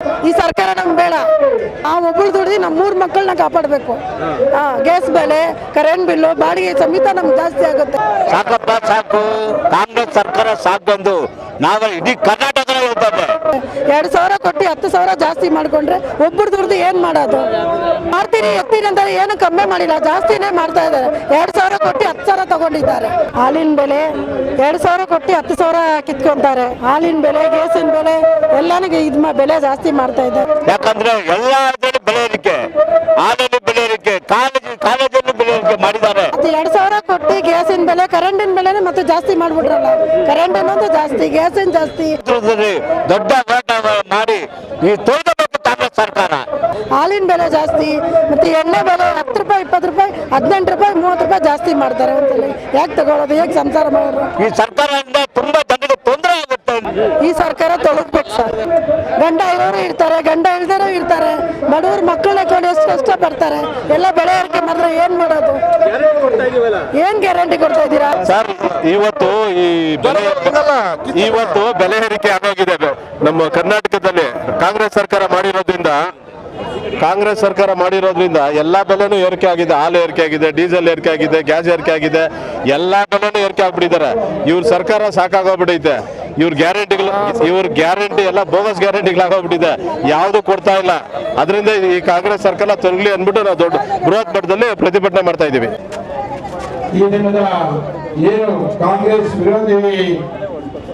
ಈ ಸರ್ಕಾರ ನಮ್ಗೆ ಬೇಡ. ಆ ಒಬ್ಬಳು ದುಡ್ದು ನಮ್ಮ ಮೂರು ಮಕ್ಕಳನ್ನ ಕಾಪಾಡಬೇಕು. ಹಾ ಗ್ಯಾಸ್ ಬೆಲೆ ಕರೆಂಟ್ ಬಿಲ್ಲು ಬಾಡಿಗೆ ಸಮೇತ ನಮ್ಗೆ ಜಾಸ್ತಿ ಆಗುತ್ತೆ. ಸಾಕಪ್ಪ, ಸಾಕು. ಕಾಂಗ್ರೆಸ್ ಸರ್ಕಾರ ಸಾಕು ಬಂದು ನಾವು ಇಡೀ ಕರ್ನಾಟಕದಲ್ಲಿ ಎರಡು ಸಾವಿರ ಕೊಟ್ಟು ಹತ್ತು ಸಾವಿರ ಜಾಸ್ತಿ ಮಾಡ್ಕೊಂಡ್ರೆ ಒಬ್ಬರು ದುಡ್ದು ಏನ್ ಮಾಡೋದು? ಮಾಡ್ತೀನಿ ಎತ್ತೀನಿ ಅಂತ ಏನು ಕಮ್ಮಿ ಮಾಡಿಲ್ಲ ಜಾಸ್ತಿನೇ ಮಾಡ್ತಾ ಇದ್ದಾರೆ. ಎರಡು ಸಾವಿರ ಕೊಟ್ಟು ಹತ್ತು ಸಾವಿರ ತಗೊಂಡಿದ್ದಾರೆ. ಹಾಲಿನ ಬೆಲೆ ಎರಡು ಸಾವಿರ ಕೊಟ್ಟು ಹತ್ತು ಸಾವಿರ ಕಿತ್ಕೊಂತಾರೆ. ಹಾಲಿನ ಬೆಲೆ ಗೇಸಿನ ಬೆಲೆ ಎಲ್ಲನಿಗೆ ಇದು ಬೆಲೆ ಜಾಸ್ತಿ ಮಾಡ್ತಾ ಇದ್ದಾರೆ. ಯಾಕಂದ್ರೆ ಎಲ್ಲ ಬೆಲೆ ಏರಿಕೆ ಹಾಲಲ್ಲಿ ಬೆಲೆ ಏರಿಕೆ ಕಾಲೇಜ್ ಕಾಲೇಜಲ್ಲಿ ಬೆಲೆ ಏರಿಕೆ ಮಾಡಿದ್ದಾರೆ ಮತ್ತೆ ಎರಡು ಸಾವಿರ ಕೊಟ್ಟು ಗ್ಯಾಸಿನ ಬೆಲೆ ಕರೆಂಟಿನ ಬೆಲೆನೇ ಮತ್ತೆ ಜಾಸ್ತಿ ಮಾಡ್ಬಿಟ್ರಲ್ಲ. ಕರೆಂಟ್ ಅನ್ನೋದು ಜಾಸ್ತಿ ಗ್ಯಾಸಿನ ಜಾಸ್ತಿ. ದೊಡ್ಡ ಮಾಡಿ ಈ ಸರ್ಕಾರ. ಹಾಲಿನ ಬೆಲೆ ಜಾಸ್ತಿ ಮತ್ತೆ ಎಣ್ಣೆ ಬೆಲೆ ಹತ್ತು ರೂಪಾಯಿ ಇಪ್ಪತ್ತು ರೂಪಾಯಿ ಹದಿನೆಂಟು ರೂಪಾಯಿ ಮೂವತ್ತು ರೂಪಾಯಿ ಜಾಸ್ತಿ ಮಾಡ್ತಾರೆ ಅಂತೇಳಿ. ಯಾಕೆ ತಗೊಳ್ಳೋದು ಹೇಗೆ ಸಂಸಾರ ಮಾಡೋದು? ಈ ಸರ್ಕಾರದಿಂದ ತುಂಬಾ ಈ ಸರ್ಕಾರ ತೊಳಗ್ಬೇಕು ಸರ್. ಗಂಡ ಇರೋರು ಇರ್ತಾರೆ, ಗಂಡ ಇಲ್ದೇ ಇರ್ತಾರೆ. ಬಡವ್ರ ಮಕ್ಕಳನ್ನ ಕೊಂಡು ಎಷ್ಟು ಕಷ್ಟ ಪಡ್ತಾರೆ ಎಲ್ಲ ಬೆಳೆ ಏರಿಕೆ ಮಾತ್ರ ಏನ್ ಮಾಡೋದು? ಏನ್ ಗ್ಯಾರಂಟಿ ಕೊಡ್ತಾ ಇದ್ದೀರಾ? ಸರ್, ಇವತ್ತು ಈ ಬೆಲೆ ಇವತ್ತು ಬೆಲೆ ಏರಿಕೆ ಆಗೋಗಿದೆ ನಮ್ಮ ಕರ್ನಾಟಕದಲ್ಲಿ ಕಾಂಗ್ರೆಸ್ ಸರ್ಕಾರ ಮಾಡಿರೋದ್ರಿಂದ, ಕಾಂಗ್ರೆಸ್ ಸರ್ಕಾರ ಮಾಡಿರೋದ್ರಿಂದ ಎಲ್ಲಾ ಬೆಲೆನೂ ಏರಿಕೆ ಆಗಿದೆ. ಹಾಲು ಏರಿಕೆ ಆಗಿದೆ, ಡೀಸೆಲ್ ಏರಿಕೆ ಆಗಿದೆ, ಗ್ಯಾಸ್ ಏರಿಕೆ ಆಗಿದೆ. ಎಲ್ಲಾ ಬೆಲೆನೂ ಏರಿಕೆ ಆಗ್ಬಿಟ್ಟಿದ್ದಾರೆ. ಇವ್ರ ಸರ್ಕಾರ ಸಾಕಾಗೋಗ್ಬಿಟ್ಟೈತೆ. ಇವ್ರ ಗ್ಯಾರಂಟಿಗಳು ಇವ್ರ ಗ್ಯಾರಂಟಿ ಎಲ್ಲ ಬೋಗಸ್ ಗ್ಯಾರಂಟಿಗಳಾಗೋಗ್ಬಿಟ್ಟಿದೆ ಯಾವುದು ಕೊಡ್ತಾ ಇಲ್ಲ. ಅದರಿಂದ ಈ ಕಾಂಗ್ರೆಸ್ ಸರ್ಕಲ್ ತೊಲಗಲಿ ಅಂದ್ಬಿಟ್ಟು ನಾವು ದೊಡ್ಡ ಬೃಹತ್ ಮಟ್ಟದಲ್ಲಿ ಪ್ರತಿಭಟನೆ ಮಾಡ್ತಾ ಇದ್ದೀವಿ ಈ ದಿನದ ಏನು ಕಾಂಗ್ರೆಸ್ ವಿರೋಧಿ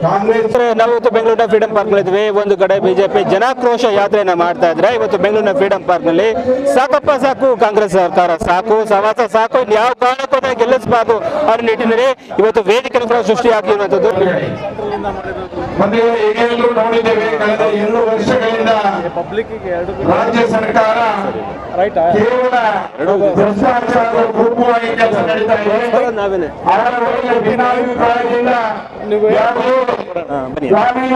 ಕಾಂಗ್ರೆಸ್ ನಾವು ಇವತ್ತು ಬೆಂಗಳೂರಿನ ಫ್ರೀಡಂ ಪಾರ್ಕ್ ಇದ್ವಿ ಒಂದು ಕಡೆ ಬಿಜೆಪಿ ಜನಾಕ್ರೋಶ ಯಾತ್ರೆಯನ್ನ ಮಾಡ್ತಾ ಇದ್ರೆ ಇವತ್ತು ಬೆಂಗಳೂರಿನ ಫ್ರೀಡಂ ಪಾರ್ಕ್ನಲ್ಲಿ ಸಾಕಪ್ಪ ಸಾಕು ಕಾಂಗ್ರೆಸ್ ಸರ್ಕಾರ. ಸಾಕು ಸವಾಸ ಸಾಕು ಯಾವ ಕಾರಣಕ್ಕೂ ಗೆಲ್ಲಿಸಬಾರ್ದು ಅನ್ನೋ ನಿಟ್ಟಿನಲ್ಲಿ ಇವತ್ತು ವೇದಿಕೆ ಕೂಡ ಸೃಷ್ಟಿಯಾಗಿರುವಂತದ್ದು ಮತ್ತೆ ಈಗ ಎಲ್ಲರೂ ನೋಡಿದ್ದೇವೆ ಕಳೆದ ಎರಡು ವರ್ಷಗಳಿಂದ ರಾಜ್ಯ ಸರ್ಕಾರ ಕೇವಲ ಭ್ರಷ್ಟಾಚಾರದ ಗುಂಪುವಾಗಿ